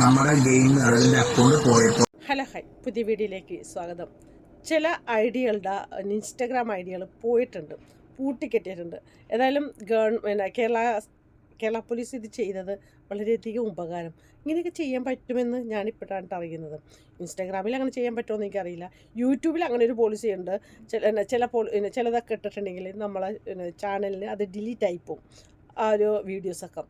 നമ്മുടെ game account പോയപ്പോൾ hello hi. പുതിയ വീഡിയോയിലേക്ക് സ്വാഗതം. ചില ഐഡികളുടെ ഇൻസ്റ്റഗ്രാം ഐഡിയകൾ പോയിട്ടുണ്ട് പൂട്ടിക്കെട്ടിയിട്ടുണ്ട്. ഏതായാലും ഗവൺമെന്റ് കേരള കേരള പോലീസ് ഇത് ചെയ്തത് വളരെയധികം ഉപകാരം. ഇങ്ങനെയൊക്കെ ചെയ്യാൻ പറ്റുമെന്ന് ഞാനിപ്പോഴാണ് അറിയുന്നത്. ഇൻസ്റ്റാഗ്രാമിൽ അങ്ങനെ ചെയ്യാൻ പറ്റുമോ എന്ന് എനിക്കറിയില്ല. യൂട്യൂബിൽ അങ്ങനെ ഒരു പോളിസി ഉണ്ട്. ചില ചില ചിലതൊക്കെ ഇട്ടിട്ടുണ്ടെങ്കിൽ നമ്മളെ ചാനലിന് അത് ഡിലീറ്റ് ആയി പോകും. ആ ഒരു വീഡിയോസൊക്കെ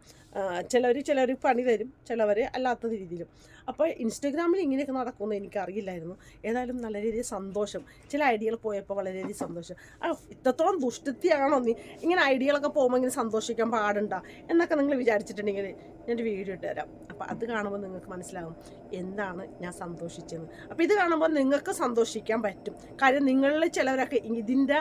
ചിലർ ചിലർ പണി തരും ചിലവർ അല്ലാത്ത രീതിയിലും. അപ്പോൾ ഇൻസ്റ്റഗ്രാമിൽ ഇങ്ങനെയൊക്കെ നടക്കുമെന്ന് എനിക്കറിയില്ലായിരുന്നു. ഏതായാലും നല്ല രീതിയിൽ സന്തോഷം. ചില ഐഡിയകൾ പോയപ്പോൾ വളരെയധികം സന്തോഷം. ആ ഇത്രത്തോളം ദുഷ്ടത്തിയാണോ നീ? ഇങ്ങനെ ഐഡിയകളൊക്കെ പോകുമ്പോൾ ഇങ്ങനെ സന്തോഷിക്കാൻ പാടുണ്ട എന്നൊക്കെ നിങ്ങൾ വിചാരിച്ചിട്ടുണ്ടെങ്കിൽ ഞാനൊരു വീഡിയോ ഇട്ട് തരാം. അപ്പോൾ അത് കാണുമ്പോൾ നിങ്ങൾക്ക് മനസ്സിലാകും എന്താണ് ഞാൻ സന്തോഷിച്ചത് അപ്പോൾ ഇത് കാണുമ്പോൾ നിങ്ങൾക്ക് സന്തോഷിക്കാൻ പറ്റും. കാര്യം നിങ്ങളിൽ ചിലവരൊക്കെ ഇതിന്റെ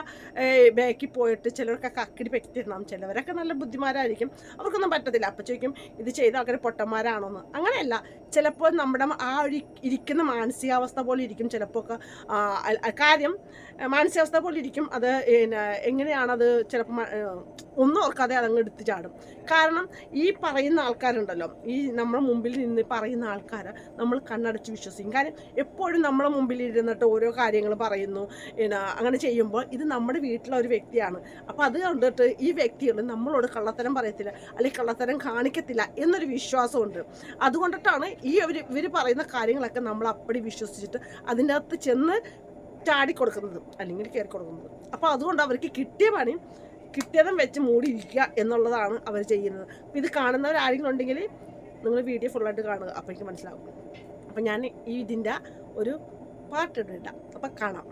ബാക്കിൽ പോയിട്ട് ചിലർക്കൊക്കെ അക്കിടി പറ്റിയിടണം ചിലവരൊക്കെ നല്ല ബുദ്ധിമാരായിരിക്കും. അവർക്കൊന്നും പറ്റത്തില്ല. അപ്പോൾ ചോദിക്കും ഇത് ചെയ്ത ആൾക്കാർ പൊട്ടന്മാരാണോന്ന്? അങ്ങനെയല്ല. ചിലപ്പോൾ നമ്മുടെ ആ ഒരു ഇരിക്കുന്ന മാനസികാവസ്ഥ പോലെ ഇരിക്കും. ചിലപ്പോൾ ഒക്കെ കാര്യം മാനസികാവസ്ഥ പോലെ ഇരിക്കും. അത് എങ്ങനെയാണത് ചിലപ്പോൾ ഒന്നും ഓർക്കാതെ അതങ്ങ് എടുത്ത് ചാടും. കാരണം ഈ പറയുന്ന ആൾക്കാരുണ്ടല്ലോ ഈ നമ്മുടെ മുമ്പിൽ നിന്ന് പറയുന്ന ആൾക്കാരെ നമ്മൾ കണ്ണടച്ച് വിശ്വസിക്കും. കാര്യം എപ്പോഴും നമ്മുടെ മുമ്പിൽ ഇരുന്നിട്ട് ഓരോ കാര്യങ്ങൾ പറയുന്നു പിന്നെ അങ്ങനെ ചെയ്യുമ്പോൾ ഇത് നമ്മുടെ വീട്ടിലെ ഒരു വ്യക്തിയാണ്. അപ്പോൾ അത് കണ്ടിട്ട് ഈ വ്യക്തികൾ നമ്മളോട് കള്ളത്തരം പറയത്തില്ല അല്ലെങ്കിൽ കള്ളത്തരം കാണിക്കത്തില്ല എന്നൊരു വിശ്വാസമുണ്ട്. അതുകൊണ്ടിട്ടാണ് ഈ ഒരു ഇവർ പറയുന്ന കാര്യങ്ങളൊക്കെ നമ്മൾ അപ്പടി വിശ്വസിച്ചിട്ട് അതിന്റെ അകത്ത് ചെന്ന് ചാടിക്കൊടുക്കുന്നത് അല്ലെങ്കിൽ കയറി കൊടുക്കുന്നത്. അപ്പോൾ അതുകൊണ്ട് അവർക്ക് കിട്ടിയ പണി കിട്ടിയതും വെച്ച് മൂടിയിരിക്കുക എന്നുള്ളതാണ് അവർ ചെയ്യുന്നത്. ഇത് കാണുന്നവരാരെങ്കിലും ഉണ്ടെങ്കിൽ നിങ്ങൾ വീഡിയോ ഫുള്ളായിട്ട് കാണുക. അപ്പോൾ മനസ്സിലാവും. അപ്പം ഞാൻ ഈ ഇതിന്റെ ഒരു പാർട്ട് പാട്ടിടാം അപ്പം കാണാം.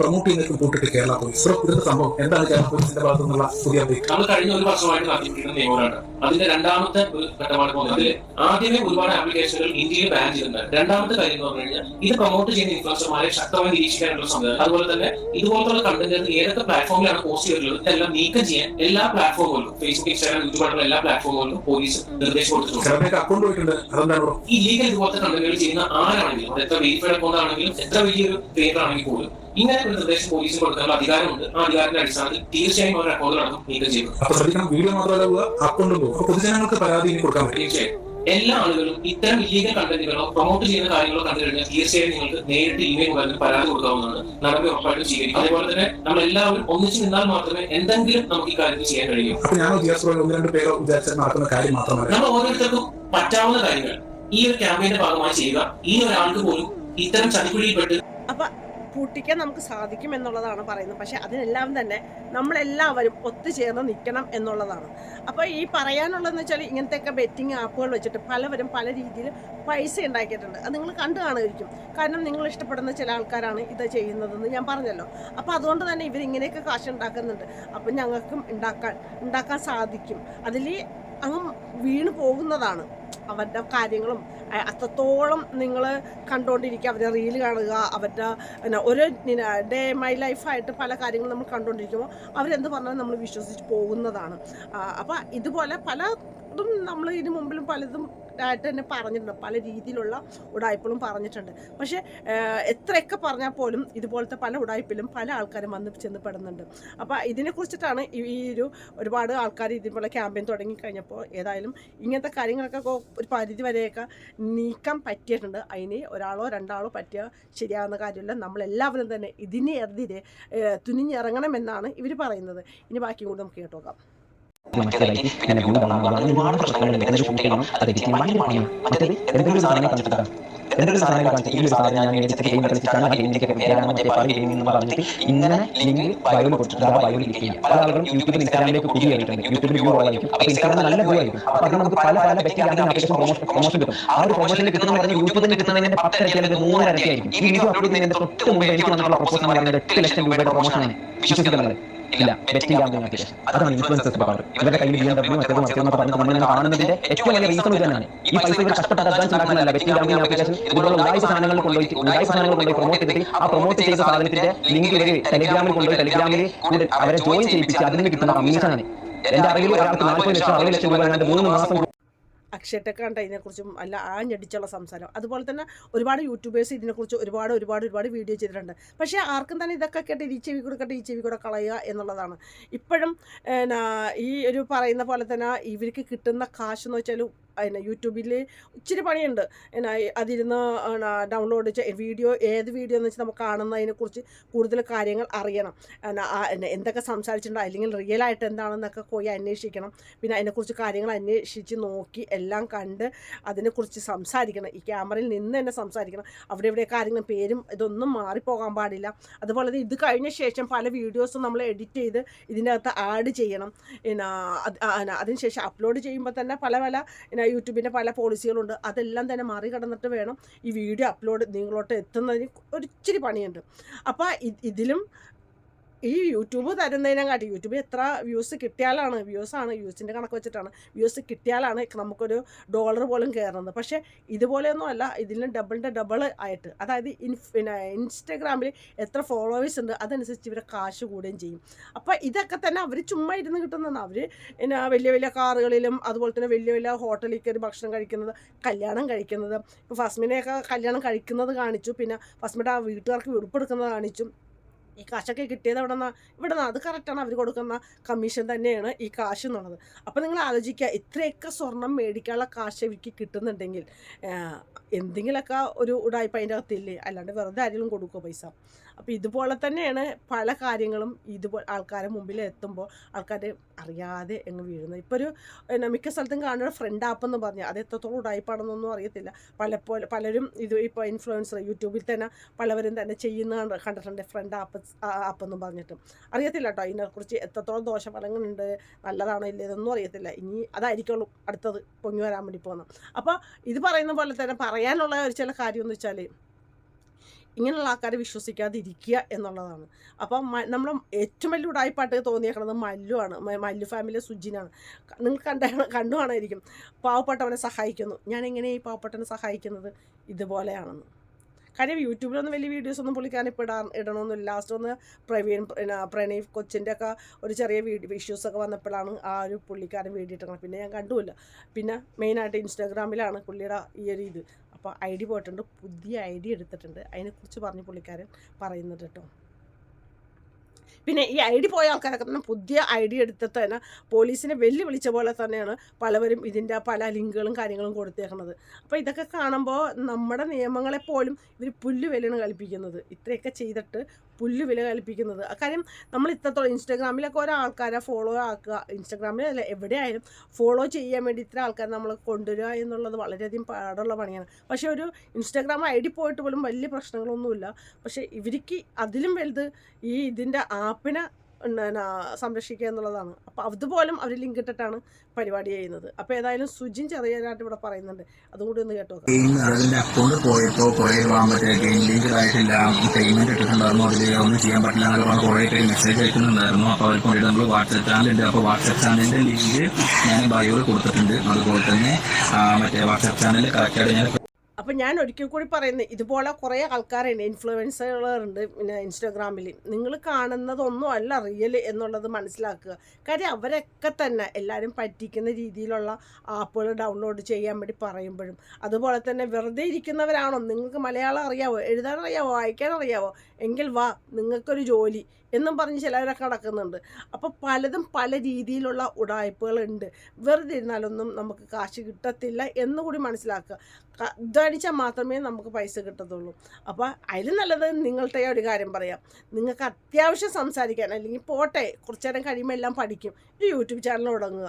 പ്രൊമോട്ട് ചെയ്യുന്ന കൂട്ടിട്ട് കേരള പോലീസ് ഇതിന്റെ സംഭവം എന്താണ് കേരള പോലീസിന്റെ ഭാഗത്തു നിന്നുള്ള പുതിയ? നമ്മൾ കഴിഞ്ഞ ഒരു വർഷമായിട്ട് നടത്തിയിരിക്കുന്ന അതിന്റെ രണ്ടാമത്തെ ഒരു ഘട്ടമാണ് പോകുന്നത് ആദ്യമേ ഒരുപാട് ആപ്ലിക്കേഷനുകൾ ഇന്ത്യയിൽ ബാൻ ചെയ്തിട്ടുണ്ട്. രണ്ടാമത്തെ കാര്യം എന്ന് പറഞ്ഞു കഴിഞ്ഞാൽ ഇത് പ്രൊമോട്ട് ചെയ്യുന്ന ഇൻഫ്ലുവൻസർമാരെ ശക്തമായി നിരീക്ഷിക്കാനുള്ള സംവിധാനം. അതുപോലെ തന്നെ ഇതുപോലത്തുള്ള കണ്ടന്റ് ഏതൊക്കെ പ്ലാറ്റ്ഫോമിലാണ് പോസ്റ്റ് ചെയ്തിട്ടുള്ളത് ഇതെല്ലാം നീക്കം ചെയ്യാൻ എല്ലാ പ്ലാറ്റ്ഫോമുകളിലും ഫേസ്ബുക്ക് ഇൻസ്റ്റാഗ്രാം യൂട്യൂബ് എല്ലാ പ്ലാറ്റ്ഫോമുകളിലും പോലീസ് നിർദ്ദേശം കൊടുത്തിട്ടുണ്ട്. ഈ ലീഗൽ ഇതുപോലത്തെ കണ്ടന്റുകൾ ചെയ്യുന്ന ആരാണെങ്കിലും എത്ര വെരിഫൈഡ് അക്കൗണ്ട് ആണെങ്കിലും എത്ര വലിയൊരു പേരാണെങ്കിൽ പോലും ഇങ്ങനെ ഒരു നിർദ്ദേശം പോലീസിന് കൊടുക്കാനുള്ള അധികാരമുണ്ട്. ആ അധികാരത്തിന്റെ അടിസ്ഥാനത്തിൽ തീർച്ചയായും അവരുടെ അക്കൗണ്ടുകളടക്കം നീക്കം ചെയ്യും അപ്പൊ ശ്രദ്ധിക്കണം വീഡിയോ മാത്രമല്ല അക്കൗണ്ടും പോകും. പൊതുജനങ്ങൾക്ക് പരാതി കൊടുക്കാൻ തീർച്ചയായും. എല്ലാ ആളുകളും ഇത്തരം ഇല്ലീഗൽ കണ്ടന്റുകളോ പ്രൊമോട്ട് ചെയ്യുന്ന കാര്യങ്ങളോ കണ്ടു കഴിഞ്ഞാൽ തീർച്ചയായും നിങ്ങൾക്ക് നേരിട്ട് ഇമെയിൽ മുഖാന്തരം പരാതി കൊടുക്കാവുന്നതാണ്. നടപടി ഉറപ്പായിട്ടും സ്വീകരിക്കും. അതേപോലെ തന്നെ നമ്മൾ എല്ലാവരും ഒന്നിച്ചു നിന്നാൽ മാത്രമേ എന്തെങ്കിലും നമുക്ക് ഈ കാര്യത്തിൽ ചെയ്യാൻ കഴിയൂ. ഞാൻ ഒന്ന് രണ്ട് പേരോ നടക്കുന്ന കാര്യം നമ്മൾ ഓരോരുത്തർക്കും പറ്റാവുന്ന കാര്യങ്ങൾ ഈ ഒരു ക്യാമ്പയിന്റെ ഭാഗമായി ചെയ്യുക. ഈ ഒരാൾക്ക് പോലും ഇത്തരം ചതിക്കുഴിയിൽപ്പെട്ട് അപ്പം പൂട്ടിക്കാൻ നമുക്ക് സാധിക്കും എന്നുള്ളതാണ് പറയുന്നത്. പക്ഷേ അതിനെല്ലാം തന്നെ നമ്മളെല്ലാവരും ഒത്തുചേർന്ന് നിൽക്കണം എന്നുള്ളതാണ്. അപ്പോൾ ഈ പറയാനുള്ളതെന്ന് വെച്ചാൽ ഇങ്ങനത്തെയൊക്കെ ബെറ്റിംഗ് ആപ്പുകൾ വെച്ചിട്ട് പലവരും പല രീതിയിൽ പൈസ ഉണ്ടാക്കിയിട്ടുണ്ട്. അത് നിങ്ങൾ കണ്ടു കാണുമായിരിക്കും. കാരണം നിങ്ങൾ ഇഷ്ടപ്പെടുന്ന ചില ആൾക്കാരാണ് ഇത് ചെയ്യുന്നതെന്ന് ഞാൻ പറഞ്ഞല്ലോ. അപ്പോൾ അതുകൊണ്ട് തന്നെ ഇവരിങ്ങനെയൊക്കെ കാശ് ഉണ്ടാക്കുന്നുണ്ട്. അപ്പം ഞങ്ങൾക്കും ഉണ്ടാക്കാൻ ഉണ്ടാക്കാൻ സാധിക്കും. അതിൽ അങ്ങ് വീണ് പോകുന്നതാണ്. അവരുടെ കാര്യങ്ങളും അത്രത്തോളം നിങ്ങൾ കണ്ടുകൊണ്ടിരിക്കുക അവരുടെ റീൽ കാണുക അവരുടെ പിന്നെ ഒരു ഡേ മൈ ലൈഫായിട്ട് പല കാര്യങ്ങളും നമ്മൾ കണ്ടുകൊണ്ടിരിക്കുമ്പോൾ അവരെന്ത് പറഞ്ഞാലും നമ്മൾ വിശ്വസിച്ച് പോകുന്നതാണ്. അപ്പോൾ ഇതുപോലെ പലതും നമ്മൾ ഇതിനു മുമ്പിലും പലതും ആയിട്ട് തന്നെ പറഞ്ഞിട്ടുണ്ട്. പല രീതിയിലുള്ള ഉടായ്പകളും പറഞ്ഞിട്ടുണ്ട്. പക്ഷേ എത്രയൊക്കെ പറഞ്ഞാൽ പോലും ഇതുപോലത്തെ പല ഉടായ്പിലും പല ആൾക്കാരും വന്ന് ചെന്ന് പെടുന്നുണ്ട്. അപ്പോൾ ഇതിനെക്കുറിച്ചിട്ടാണ് ഈ ഒരു ഒരുപാട് ആൾക്കാർ ഇതുപോലെ ക്യാമ്പയിൻ തുടങ്ങി കഴിഞ്ഞപ്പോൾ ഏതായാലും ഇങ്ങനത്തെ കാര്യങ്ങളൊക്കെ ഒരു പരിധി വരെയൊക്കെ നീക്കാൻ പറ്റിയിട്ടുണ്ട്. അതിന് ഒരാളോ രണ്ടാളോ പറ്റിയ ശരിയാകുന്ന കാര്യമില്ല. നമ്മളെല്ലാവരും തന്നെ ഇതിനെതിരെ തുനിഞ്ഞിറങ്ങണമെന്നാണ് ഇവർ പറയുന്നത്. ഇനി ബാക്കി കൂടി നമുക്ക് കേട്ടോക്കാം. മനസ്സിലാക്കി ഇങ്ങനെ വ്യൂ കാണാൻ ഒരുപാട് പ്രശ്നങ്ങളുണ്ട്. എന്നൊരു ഷൂട്ട് ചെയ്യണം. അത് എഡിറ്റ് ചെയ്യാൻ ഭയങ്കര പണിയാണ് മറ്റേത് എന്തെങ്കിലും സാധനം കാണിച്ചിട്ടാണ് എന്തെങ്കിലും ഒരു സാധനം കാണിച്ചിട്ട് ഈ ഒരു ഞാൻ മേടിച്ചിട്ട് ഗെയിം കളിച്ചിട്ടാണ് ആ ഗെയിമിലേക്ക് വരാൻ മറ്റേ പല എന്ന് പറഞ്ഞിട്ട് ഇങ്ങനെ ലിങ്ക് ബയോയിൽ കൊടുത്തിട്ട് ആ ബയോയിൽ പല ആളുകളും യൂട്യൂബിൽ ഇൻസ്റ്റാഗ്രാമിലേക്ക് പുതിയ ആയിട്ടുണ്ട് യൂട്യൂബിൽ വ്യൂ ആയിരിക്കും അപ്പോൾ ഇൻസ്റ്റാഗ്രാമിൽ നല്ല വ്യൂ ആയിരിക്കും. നമുക്ക് പല പല വ്യക്തി ആപ്ലിക്കേഷൻ പ്രൊമോഷൻ പ്രൊമോഷൻ കിട്ടും. ആ ഒരു പ്രൊമോഷനിൽ കിട്ടുന്ന പറഞ്ഞ് യൂട്യൂബിൽ നിന്ന് കിട്ടുന്നതിന്റെ പത്ത് ഇരട്ടി അല്ലെങ്കിൽ ആയിരിക്കും. ഈ വീഡിയോ അപ്ലോഡ് ചെയ്യുന്നതിന്റെ തൊട്ട് മുമ്പ് എനിക്ക് വന്നിട്ടുള്ള പ്രൊപ്പോസൽ എന്ന് പറയുന്നത് എട്ട് ലക്ഷം രൂപയുടെ പ്രൊമോഷനാണ് ഇല്ല ബെറ്റിംഗ് ആപ്ലിക്കേഷൻ അതാണ് ഇൻഫ്ലുവൻസേഴ്സ് പവർ ഇവരുടെ കയ്യിൽ ബി എം ഡബ്ല്യൂ മറ്റേത് മറ്റേന്ന് പറഞ്ഞ് നമ്മൾ ഇങ്ങനെ കാണുന്നതിന്റെ ഏറ്റവും വലിയ റീസൺ ഇത് തന്നെയാണ് ഈ പൈസ ഇവർ കഷ്ടപ്പെട്ട് അഡ്വാൻസ് ഉണ്ടാക്കുന്നതല്ല ബെറ്റിംഗ് ആവുന്ന ആപ്ലിക്കേഷൻ ഇതുപോലെ ഉണ്ടായ സാധനങ്ങൾ കൊണ്ടുപോയി ഉണ്ടായ സാധനങ്ങൾ കൊണ്ടുപോയി പ്രൊമോട്ട് ചെയ്തിട്ട് ആ പ്രൊമോട്ട് ചെയ്ത സാധനത്തിന്റെ ലിങ്ക് ഇവർ ടെലിഗ്രാമിൽ കൊണ്ടുപോയി ടെലിഗ്രാമിൽ അവരെ ജോയിൻ ചെയ്യിപ്പിച്ച് അതിന് കിട്ടുന്ന കമ്മീഷനാണ്. എന്റെ അറിവിൽ ഒരാൾക്ക് നാൽപ്പത് ലക്ഷം അറുപത് ലക്ഷം രൂപ മൂന്ന് മാസം അക്ഷയത്തൊക്കെ കണ്ട ഇതിനെക്കുറിച്ചും അല്ല ആഞ്ഞടിച്ചുള്ള സംസാരം. അതുപോലെ തന്നെ ഒരുപാട് യൂട്യൂബേഴ്സ് ഇതിനെക്കുറിച്ച് ഒരുപാട് ഒരുപാട് ഒരുപാട് വീഡിയോ ചെയ്തിട്ടുണ്ട്. പക്ഷേ ആർക്കും തന്നെ ഇതൊക്കെ കേട്ട് ഈ ചെവി കൂടെ കേട്ട് ഈ ചെവി കൂടെ കളയുക എന്നുള്ളതാണ്. ഇപ്പോഴും ഈ ഒരു പറയുന്ന പോലെ തന്നെ ഇവർക്ക് കിട്ടുന്ന കാശ് എന്ന് വെച്ചാൽ പിന്നെ യൂട്യൂബിൽ ഇച്ചിരി പണിയുണ്ട്. എന്നെ അതിരുന്ന് ഡൗൺലോഡ് ചെയ്യുക വീഡിയോ ഏത് വീഡിയോ എന്ന് വെച്ചാൽ നമുക്ക് കാണുന്നതിനെക്കുറിച്ച് കൂടുതൽ കാര്യങ്ങൾ അറിയണം. എന്നാ എന്തൊക്കെ സംസാരിച്ചിട്ടുണ്ടോ അല്ലെങ്കിൽ റിയൽ ആയിട്ട് എന്താണെന്നൊക്കെ പോയി അന്വേഷിക്കണം. പിന്നെ അതിനെക്കുറിച്ച് കാര്യങ്ങൾ അന്വേഷിച്ച് നോക്കി എല്ലാം കണ്ട് അതിനെക്കുറിച്ച് സംസാരിക്കണം. ഈ ക്യാമറയിൽ നിന്ന് തന്നെ സംസാരിക്കണം. അവിടെ ഇവിടെ കാര്യങ്ങളും പേരും ഇതൊന്നും മാറിപ്പോകാൻ പാടില്ല. അതുപോലെ ഇത് കഴിഞ്ഞ ശേഷം പല വീഡിയോസും നമ്മൾ എഡിറ്റ് ചെയ്ത് ഇതിന്റെ അകത്ത് ആഡ് ചെയ്യണം. പിന്നെ അതിനുശേഷം അപ്ലോഡ് ചെയ്യുമ്പോൾ തന്നെ പല പല പിന്നെ യൂട്യൂബിന്റെ പല പോളിസികളുണ്ട്. അതെല്ലാം തന്നെ മറികടന്നിട്ട് വേണം ഈ വീഡിയോ അപ്ലോഡ് നിങ്ങളോട്ട് എത്തുന്നതിന്. ഒരിച്ചിരി പണിയുണ്ട്. അപ്പോൾ ഇതിലും ഈ യൂട്യൂബ് തരുന്നതിനെക്കാട്ടി യൂട്യൂബിൽ എത്ര വ്യൂസ് കിട്ടിയാലാണ് വ്യൂസാണ് വ്യൂസിന്റെ കണക്ക് വെച്ചിട്ടാണ്. വ്യൂസ് കിട്ടിയാലാണ് നമുക്കൊരു ഡോളർ പോലും കയറുന്നത് പക്ഷേ ഇതുപോലെയൊന്നും അല്ല. ഇതിന് ഡബിളിന്റെ ഡബിൾ ആയിട്ട്. അതായത് ഇൻ ഇൻസ്റ്റഗ്രാമിൽ എത്ര ഫോളോവേഴ്സ് ഉണ്ട് അതനുസരിച്ച് ഇവരെ കാശ് കൂടുകയും ചെയ്യും. അപ്പോൾ ഇതൊക്കെ തന്നെ അവർ ചുമ്മാ ഇരുന്ന് കിട്ടുന്നതാണ്. അവർ പിന്നെ വലിയ വലിയ കാറുകളിലും അതുപോലെ തന്നെ വലിയ വലിയ ഹോട്ടലിൽ കയറി ഭക്ഷണം കഴിക്കുന്നത് കല്യാണം കഴിക്കുന്നത്. ഇപ്പോൾ ഫസ്മിനെയൊക്കെ കല്യാണം കഴിക്കുന്നത് കാണിച്ചു. പിന്നെ ഫസ്മിയുടെ ആ വീട്ടുകാർക്ക് വെടുപ്പെടുക്കുന്നത് കാണിച്ചു. ഈ കാശൊക്കെ കിട്ടിയത് എവിടെ നിന്നാ ഇവിടെ നിന്ന് അത് കറക്റ്റാണ് അവർ കൊടുക്കുന്ന കമ്മീഷൻ തന്നെയാണ് ഈ കാശ് എന്നുള്ളത്. അപ്പോൾ നിങ്ങൾ ആലോചിക്കുക ഇത്രയൊക്കെ സ്വർണം മേടിക്കാനുള്ള കാശ് എനിക്ക് കിട്ടുന്നുണ്ടെങ്കിൽ എന്തെങ്കിലുമൊക്കെ ഒരു ഉടായ്പ അതിന്റെ അകത്തില്ലേ? അല്ലാണ്ട് വെറുതെ ആരെങ്കിലും കൊടുക്കുമോ പൈസ? അപ്പോൾ ഇതുപോലെ തന്നെയാണ് പല കാര്യങ്ങളും ഇതുപോലെ ആൾക്കാരെ മുമ്പിൽ എത്തുമ്പോൾ ആൾക്കാർ അറിയാതെ അങ്ങ് വീഴുന്നത്. ഇപ്പോൾ ഒരു എന്നാ മിക്ക സ്ഥലത്തും കാണുന്ന ഫ്രണ്ട് ആപ്പ് എന്ന് പറഞ്ഞാൽ അത് എത്രത്തോളം ഉടായ്പാണെന്നൊന്നും അറിയത്തില്ല. പലപ്പോലെ പലരും ഇത് ഇപ്പോൾ ഇൻഫ്ലുവൻസർ യൂട്യൂബിൽ തന്നെ പലവരും തന്നെ ചെയ്യുന്ന കണ്ട് കണ്ടിട്ടുണ്ട് ഫ്രണ്ട് ആപ്പ് ആപ്പ് പറഞ്ഞിട്ടും. അറിയത്തില്ല കേട്ടോ ഇതിനെക്കുറിച്ച് എത്രത്തോളം ദോഷഫലങ്ങളുണ്ട് നല്ലതാണോ ഇല്ല ഇതൊന്നും അറിയത്തില്ല. ഇനി അതായിരിക്കുള്ളൂ അടുത്തത് പൊങ്ങി വരാൻ വേണ്ടി പോകുന്നത്. അപ്പോൾ ഇത് പറയുന്ന പോലെ തന്നെ പറയാനുള്ള ഒരു ചില കാര്യം എന്ന് വെച്ചാൽ ഇങ്ങനെയുള്ള ആൾക്കാരെ വിശ്വസിക്കാതിരിക്കുക എന്നുള്ളതാണ്. അപ്പം നമ്മൾ ഏറ്റവും വലിയ ഉടായ്പാട്ട് തോന്നിയേക്കുന്നത് മല്ലുവാണ് മല്ലു ഫാമിലി സുജിനാണ്. നിങ്ങൾ കണ്ട കണ്ടുവാണായിരിക്കും പാവപ്പെട്ടവനെ സഹായിക്കുന്നു. ഞാൻ എങ്ങനെ ഈ പാവപ്പെട്ടവനെ സഹായിക്കുന്നത്? ഇതുപോലെയാണെന്ന്. കാര്യം യൂട്യൂബിലൊന്നും വലിയ വീഡിയോസ് ഒന്നും പുള്ളിക്കാരൻ ഇപ്പോൾ ഇടാൻ ഇടണമെന്നില്ല ലാസ്റ്റ് ഒന്ന് പ്രവീൺ പ്രണീഫ് കൊച്ചിന്റെ ഒക്കെ ഒരു ചെറിയ വീഡിയോ ഇഷ്യൂസൊക്കെ വന്നപ്പോഴാണ് ആ ഒരു പുള്ളിക്കാരൻ വീഡിയോ ഇട്ടത് പിന്നെ ഞാൻ കണ്ടുമില്ല പിന്നെ മെയിനായിട്ട് ഇൻസ്റ്റാഗ്രാമിലാണ് പുള്ളിയുടെ ഈ ഒരു ഇത്. അപ്പോൾ ഐ ഡി പോയിട്ടുണ്ട്. പുതിയ ഐ ഡി എടുത്തിട്ടുണ്ട്. അതിനെക്കുറിച്ച് പറഞ്ഞ് പുള്ളിക്കാരൻ പറയുന്നുണ്ട് കേട്ടോ. പിന്നെ ഈ ഐ ഡി പോയ ആൾക്കാരൊക്കെ തന്നെ പുതിയ ഐ ഡി എടുത്തിട്ട് തന്നെ പോലീസിനെ വെല്ലുവിളിച്ച പോലെ തന്നെയാണ് പലവരും ഇതിന്റെ പല ലിങ്കുകളും കാര്യങ്ങളും കൊടുത്തേക്കുന്നത്. അപ്പോൾ ഇതൊക്കെ കാണുമ്പോൾ നമ്മുടെ നിയമങ്ങളെ പോലും ഇവർ പുല്ല് വിലയാണ് കൽപ്പിക്കുന്നത്. ഇത്രയൊക്കെ ചെയ്തിട്ട് പുല്ല് വില കൽപ്പിക്കുന്നത് കാര്യം നമ്മൾ ഇത്രത്തോളം ഇൻസ്റ്റാഗ്രാമിലൊക്കെ ഓരോ ആൾക്കാരെ ഫോളോ ആക്കുക. ഇൻസ്റ്റാഗ്രാമിൽ അല്ല എവിടെയായാലും ഫോളോ ചെയ്യാൻ വേണ്ടി ഇത്ര ആൾക്കാർ നമ്മൾ കൊണ്ടുവരിക എന്നുള്ളത് വളരെയധികം പാടുള്ള പണിയാണ്. പക്ഷേ ഒരു ഇൻസ്റ്റാഗ്രാം ഐ ഡി പോയിട്ട് പോലും വലിയ പ്രശ്നങ്ങളൊന്നുമില്ല. പക്ഷേ ഇവർക്ക് അതിലും വലുത് ഈ ഇതിന്റെ ആപ്പിനെ സംരക്ഷിക്കുക എന്നുള്ളതാണ്. അപ്പോൾ അതുപോലും അവർ ലിങ്ക് ഇട്ടിട്ടാണ് പരിപാടി ചെയ്യുന്നത്. അപ്പോൾ ഏതായാലും സുജിൻ ചെറിയതായിട്ട് ഇവിടെ പറയുന്നുണ്ട്. അതും കൂടി ഒന്ന് കേട്ടോ അക്കൗണ്ട് പോയപ്പോ കുറെ ആയിട്ടില്ല. പേയ്മെന്റ് ഒന്നും ചെയ്യാൻ പറ്റില്ല എന്നൊക്കെ മെസ്സേജ് അപ്പോൾ അപ്പോൾ ലിങ്ക് ഞാൻ ബയോയിൽ കൊടുത്തിട്ടുണ്ട്. അതുപോലെ തന്നെ മറ്റേ വാട്സ്ആപ്പ് ചാനലിൽ കറക്റ്റായിട്ട് ഞാൻ അപ്പം ഞാൻ ഒരിക്കൽ കൂടി പറയുന്നത് ഇതുപോലെ കുറേ ആൾക്കാരുണ്ട് ഇൻഫ്ലുവൻസറുകളുണ്ട് പിന്നെ ഇൻസ്റ്റാഗ്രാമിൽ നിങ്ങൾ കാണുന്നതൊന്നും അല്ല റിയൽ എന്നുള്ളത് മനസ്സിലാക്കുക. കാര്യം അവരൊക്കെ തന്നെ എല്ലാവരും പറ്റിക്കുന്ന രീതിയിലുള്ള ആപ്പുകൾ ഡൗൺലോഡ് ചെയ്യാൻ വേണ്ടി പറയുമ്പോഴും അതുപോലെ തന്നെ വെറുതെ ഇരിക്കുന്നവരാണോ? നിങ്ങൾക്ക് മലയാളം അറിയാവോ? എഴുതാൻ അറിയാവോ? വായിക്കാൻ അറിയാവോ? എങ്കിൽ വാ നിങ്ങൾക്കൊരു ജോലി എന്നും പറഞ്ഞ് ചിലവരൊക്കെ നടക്കുന്നുണ്ട്. അപ്പോൾ പലതും പല രീതിയിലുള്ള ഉടായ്പകളുണ്ട്. വെറുതെ ഇരുന്നാലൊന്നും നമുക്ക് കാശ് കിട്ടത്തില്ല എന്നുകൂടി മനസ്സിലാക്കുക. ഇതടിച്ചാൽ മാത്രമേ നമുക്ക് പൈസ കിട്ടത്തുള്ളൂ. അപ്പോൾ അതിൽ നല്ലത് നിങ്ങളുടെ ഒരു കാര്യം പറയാം. നിങ്ങൾക്ക് അത്യാവശ്യം സംസാരിക്കാൻ അല്ലെങ്കിൽ പോട്ടെ കുറച്ചു നേരം കഴിയുമ്പോൾ എല്ലാം പഠിക്കും. ഒരു യൂട്യൂബ് ചാനൽ തുടങ്ങുക.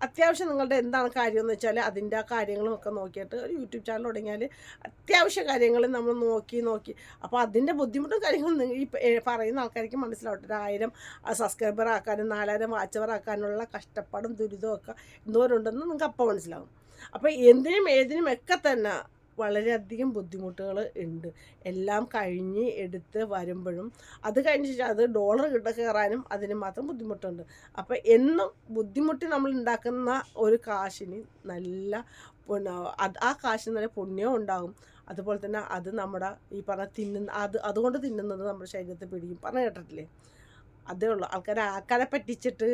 അത്യാവശ്യം നിങ്ങളുടെ എന്താണ് കാര്യം എന്ന് വെച്ചാൽ അതിന്റെ ആ കാര്യങ്ങളും ഒക്കെ നോക്കിയിട്ട് ഒരു യൂട്യൂബ് ചാനൽ തുടങ്ങിയാൽ അത്യാവശ്യ കാര്യങ്ങൾ നമ്മൾ നോക്കി നോക്കി. അപ്പോൾ അതിന്റെ ബുദ്ധിമുട്ടും കാര്യങ്ങളും നിങ്ങൾ ഈ പറയുന്ന ആൾക്കാർക്ക് മനസ്സിലാവട്ടെ. ഒരു ആയിരം സബ്സ്ക്രൈബർ ആക്കാനും നാലായിരം വാച്ചവർ ആക്കാനുള്ള കഷ്ടപ്പാടും ദുരിതവും ഒക്കെ എന്തോരുണ്ടെന്ന് നിങ്ങൾക്ക് അപ്പോൾ മനസ്സിലാവും. അപ്പോൾ എന്തിനും ഏതിനും ഒക്കെ തന്നെ വളരെയധികം ബുദ്ധിമുട്ടുകൾ ഉണ്ട്. എല്ലാം കഴിഞ്ഞ് എടുത്ത് വരുമ്പോഴും അത് കഴിഞ്ഞിട്ട് അത് ഡോളർ കിട്ട കയറാനും അതിന് മാത്രം ബുദ്ധിമുട്ടുണ്ട്. അപ്പോൾ എന്നും ബുദ്ധിമുട്ടി നമ്മൾ ഉണ്ടാക്കുന്ന ഒരു കാശിന് നല്ല ആ കാശിന് നല്ല പുണ്യവും ഉണ്ടാകും. അതുപോലെ തന്നെ അത് നമ്മുടെ ഈ പറഞ്ഞ തിന്നുന്ന അത് അതുകൊണ്ട് തിന്നുന്നത് നമ്മുടെ ശരീരത്തെ പിടിക്കും. പറഞ്ഞ കേട്ടിട്ടില്ലേ? അതേ ഉള്ളൂ. ആൾക്കാരെ ആൾക്കാരെ പറ്റിച്ചിട്ട്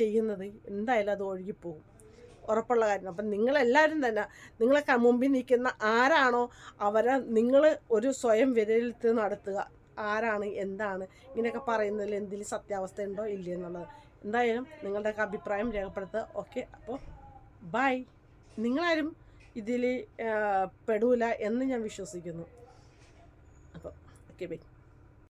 ചെയ്യുന്നത് എന്തായാലും അത് ഒഴുകിപ്പോകും. ഉറപ്പുള്ള കാര്യം. അപ്പം നിങ്ങളെല്ലാവരും തന്നെ നിങ്ങളെ മുമ്പിൽ നിൽക്കുന്ന ആരാണോ അവരെ നിങ്ങൾ ഒരു സ്വയം വിലയിരുത്തി നടത്തുക. ആരാണ് എന്താണ് ഇങ്ങനെയൊക്കെ പറയുന്നതിൽ എന്തെങ്കിലും സത്യാവസ്ഥ ഉണ്ടോ ഇല്ലയോ എന്നുള്ളത്. എന്തായാലും നിങ്ങളുടെയൊക്കെ അഭിപ്രായം രേഖപ്പെടുത്തുക. ഓക്കെ അപ്പോൾ ബൈ. നിങ്ങളാരും ഇതിൽ പെടൂല എന്ന് ഞാൻ വിശ്വസിക്കുന്നു. അപ്പോൾ ഓക്കെ ബൈ.